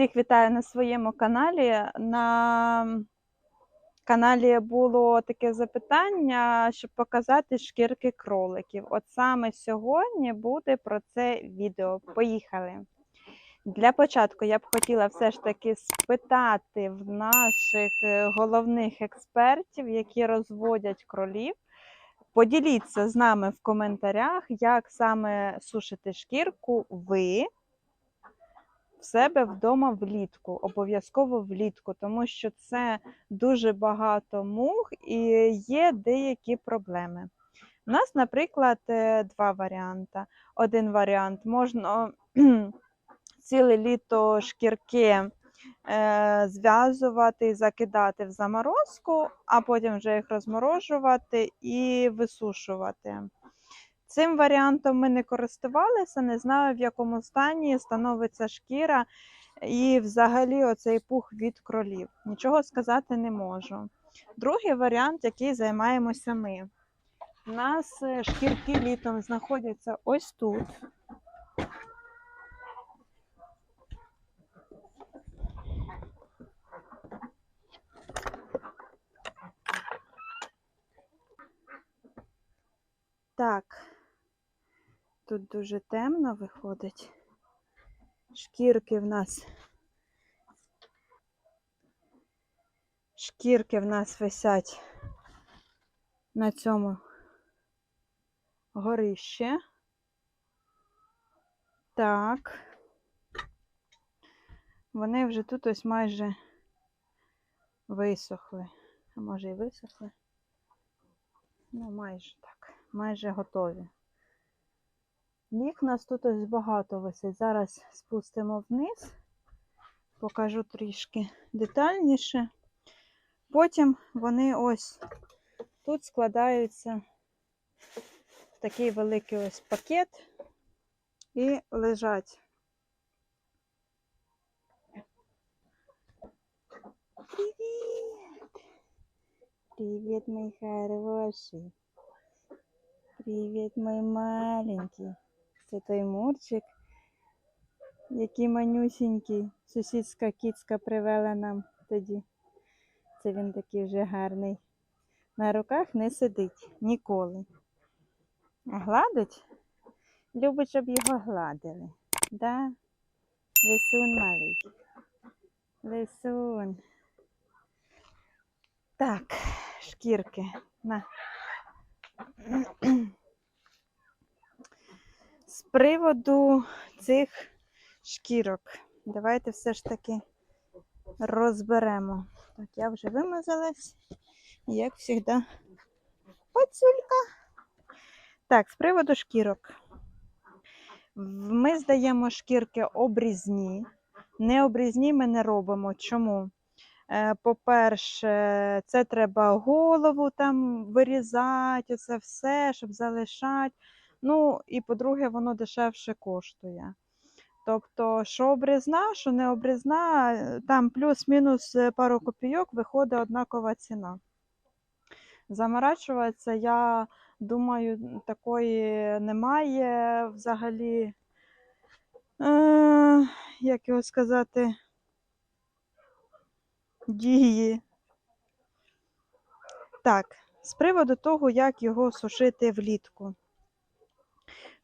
Всіх вітаю на своєму каналі. На каналі було таке запитання, щоб показати шкірки кроликів. От саме сьогодні буде про це відео. Поїхали. Для початку я б хотіла все ж таки спитати в наших е, головних експертів, які розводять кролів. Поділіться з нами в коментарях, як саме сушити шкірку ви в себе вдома влітку, обов'язково влітку, тому що це дуже багато мух і є деякі проблеми. У нас, наприклад, е, два варіанти. Один варіант можна ціле літо шкірки е, зв'язувати і закидати в заморозку, а потім вже їх розморожувати і висушувати. Цим варіантом ми не користувалися, не знаю, в якому стані становиться шкіра і взагалі оцей пух від кролів. Нічого сказати не можу. Другий варіант, який займаємося ми. У нас е, шкірки літом знаходяться ось тут. Так, тут дуже темно виходить. Шкірки в нас. Шкірки в нас висять на цьому горище. Так. Вони вже тут ось майже висохли. А може і висохли? Ну, майже так, майже готові. У нас тут ось багато висить. Зараз спустимо вниз, покажу трішки детальніше. Потім вони ось тут складаються в такий великий ось пакет і лежать. Привіт! Привіт, мій хороший. Привіт, мой маленький. Це той Мурчик, який манюсінький. Сусідська кіцька привела нам тоді. Це він такий вже гарний. На руках не сидить ніколи. А гладить? Любить, щоб його гладили. Да? Лисун малий. Лисун. Так, шкірки. На. З приводу цих шкірок, давайте все ж таки розберемо. Так, я вже вимазалась, як завжди, пацюлька. Так, з приводу шкірок. Ми здаємо шкірки обрізні. Не обрізні ми не робимо. Чому? Е, По-перше, це треба голову там вирізати, це все, щоб залишати. Ну, і по-друге, воно дешевше коштує. Тобто, що обрізна, що не обрізна, е, там плюс-мінус е, пару копійок виходить однакова ціна. Заморачуватися, я думаю, такої немає взагалі. Е, як його сказати? Дії. Так, з приводу того, як його сушити влітку.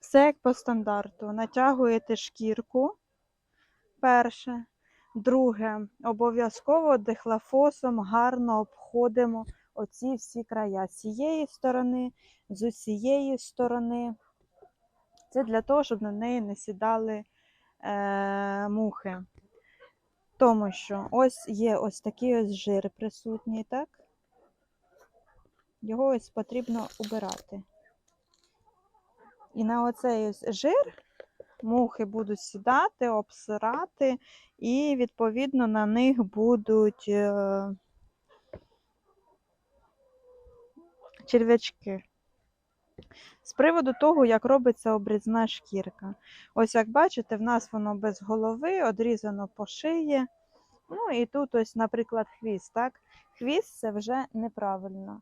Все як по стандарту. Натягуєте шкірку. Перше. Друге, обов'язково дихлофосом гарно обходимо оці всі края. З цієї сторони, з усієї сторони. Це для того, щоб на неї не сідали е, мухи. Тому що ось є ось такий ось жир присутній, так? Його ось потрібно убирати. І на оцей ось жир мухи будуть сідати, обсирати, і, відповідно, на них будуть е, черв'ячки. З приводу того, як робиться обрізна шкірка. Ось як бачите, в нас воно без голови, одрізано по шиї. Ну і тут ось, наприклад, хвіст. Так? Хвіст це вже неправильно.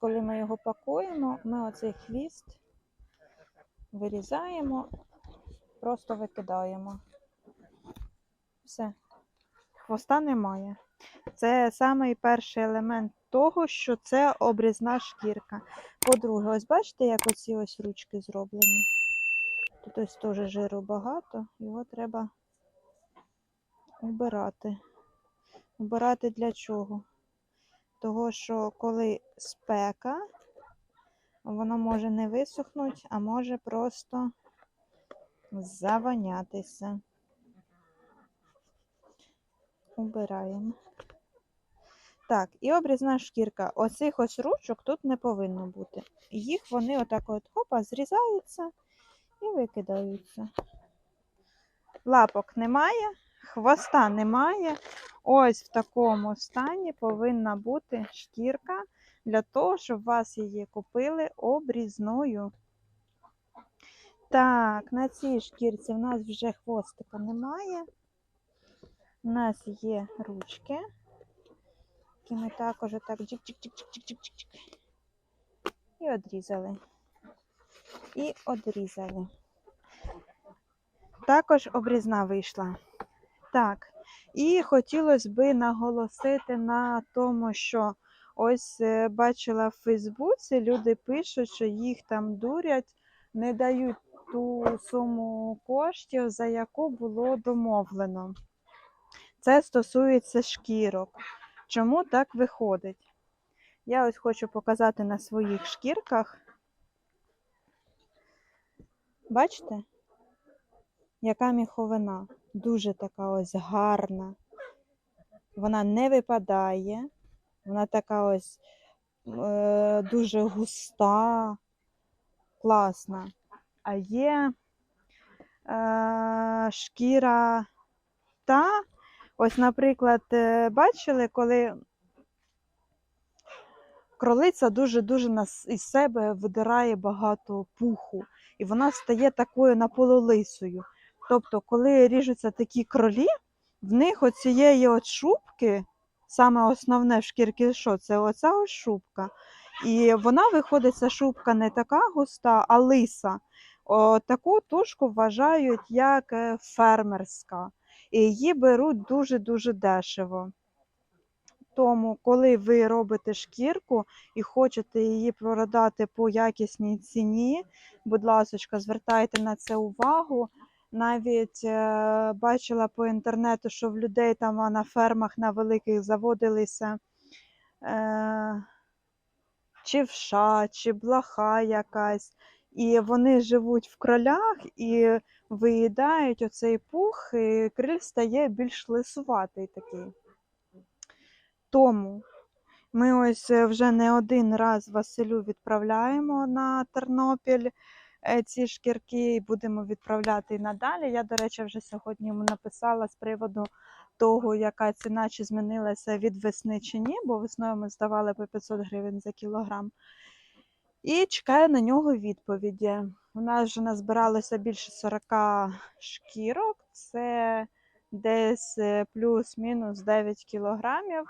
Коли ми його пакуємо, ми оцей хвіст вирізаємо, просто викидаємо. Все. хвоста немає. Це самий перший елемент того, що це обрізна шкірка. По-друге, ось бачите, як оці ось ручки зроблені. Тут ось теж жиру багато, його треба убирати. Убирати для чого? Того, що коли спека, воно може не висохнути, а може просто завонятися. Убираємо. Так, і обрізна шкірка. Оцих ось ручок тут не повинно бути. Їх вони отак от хопа зрізаються і викидаються. Лапок немає, хвоста немає. Ось в такому стані повинна бути шкірка для того, щоб вас її купили обрізною. Так, на цій шкірці в нас вже хвостика немає. У нас є ручки, які ми також так чик-чик-чик-чик-чик-чик-чик. І одрізали. І одрізали. Також обрізна вийшла. Так, і хотілося би наголосити на тому, що ось е, бачила в Фейсбуці, люди пишуть, що їх там дурять, не дають ту суму коштів, за яку було домовлено. Це стосується шкірок. Чому так виходить? Я ось хочу показати на своїх шкірках. Бачите, яка міховина? Дуже така ось гарна. Вона не випадає, вона така ось е, дуже густа, класна. А є е, шкіра та, ось, наприклад, е, бачили, коли кролиця дуже-дуже із себе видирає багато пуху, і вона стає такою напололисою. Тобто, коли ріжуться такі кролі, в них оцієї от шубки, саме основне в шкірки, що це оця ось шубка. І вона виходить, ця шубка не така густа, а лиса. О, таку тушку вважають як е, фермерська. І її беруть дуже-дуже дешево. Тому, коли ви робите шкірку і хочете її продати по якісній ціні, будь ласка, звертайте на це увагу. Навіть е, бачила по інтернету, що в людей там на фермах на великих заводилися е, чи вша, чи блоха якась. І вони живуть в кролях і виїдають оцей пух, і криль стає більш лисуватий такий. Тому ми ось е, вже не один раз Василю відправляємо на Тернопіль ці шкірки будемо відправляти і надалі. Я, до речі, вже сьогодні йому написала з приводу того, яка ціна чи змінилася від весни чи ні, бо весною ми здавали по 500 гривень за кілограм. І чекаю на нього відповіді. У нас вже назбиралося більше 40 шкірок, це десь е, плюс-мінус 9 кілограмів.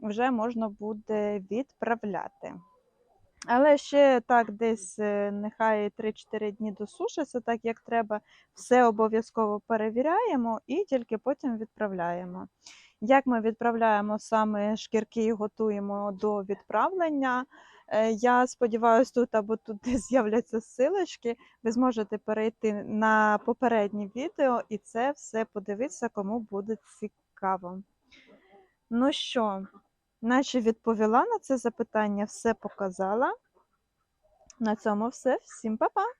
Вже можна буде відправляти. Але ще так, десь е, нехай 3-4 дні досушиться, так як треба, все обов'язково перевіряємо і тільки потім відправляємо. Як ми відправляємо саме шкірки і готуємо до відправлення, е, я сподіваюся, тут або тут з'являться ссылочки, ви зможете перейти на попереднє відео і це все подивитися, кому буде цікаво. Ну що, наче відповіла на це запитання, все показала. На цьому все. Всім па-па!